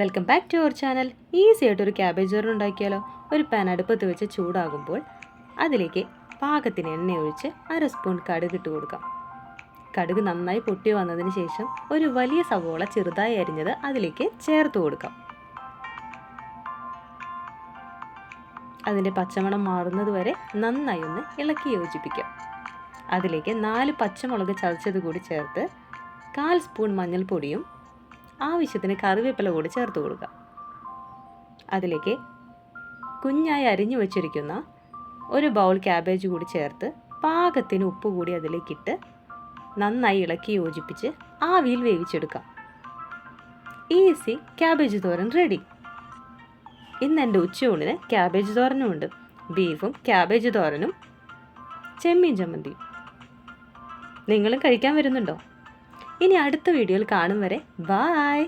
Welcome back to our channel easy ആയിട്ടൊരു cabbage ചോറ് ഉണ്ടാക്കിയാലോ? ഒരു പാൻ അടുപ്പത്ത് വെച്ച് ചൂടാകുമ്പോൾ അതിലേക്ക് പാകത്തിന് എണ്ണ ഒഴിച്ച് അര സ്പൂൺ കടുക് ഇട്ട് കൊടുക്കാം. കടുക് നന്നായി പൊട്ടി വന്നതിന് ശേഷം ഒരു വലിയ സവോള ചെറുതായി അരിഞ്ഞത് അതിലേക്ക് ചേർത്ത് കൊടുക്കാം. അതിന്റെ പച്ചമണം മാറുന്നത് വരെ നന്നായി ഒന്ന് ഇളക്കി യോജിപ്പിക്കാം. അതിലേക്ക് നാല് പച്ചമുളക് ചതച്ചത് കൂടി ചേർത്ത് കാൽ സ്പൂൺ മഞ്ഞൾപ്പൊടിയും ആവശ്യത്തിന് കറിവേപ്പില കൂടി ചേർത്ത് കൊടുക്കുക അതിലേക്ക് കുഞ്ഞായി അരിഞ്ഞു വെച്ചിരിക്കുന്ന ഒരു ബൗൾ ക്യാബേജ് കൂടി ചേർത്ത് പാകത്തിന് ഉപ്പ് കൂടി അതിലേക്കിട്ട് നന്നായി ഇളക്കി യോജിപ്പിച്ച് ആവിയിൽ വേവിച്ചെടുക്കാം. ഈസി ക്യാബേജ് തോരൻ റെഡി ഇന്ന് എന്റെ ഉച്ചയൂണിന് ക്യാബേജ് തോരനും ഉണ്ട് ബീഫും ക്യാബേജ് തോരനും ചെമ്മീൻ ചമ്മന്തിയും. നിങ്ങളും കഴിക്കാൻ വരുന്നുണ്ടോ? ഇനി അടുത്ത വീഡിയോയിൽ കാണും വരെ. ബായ്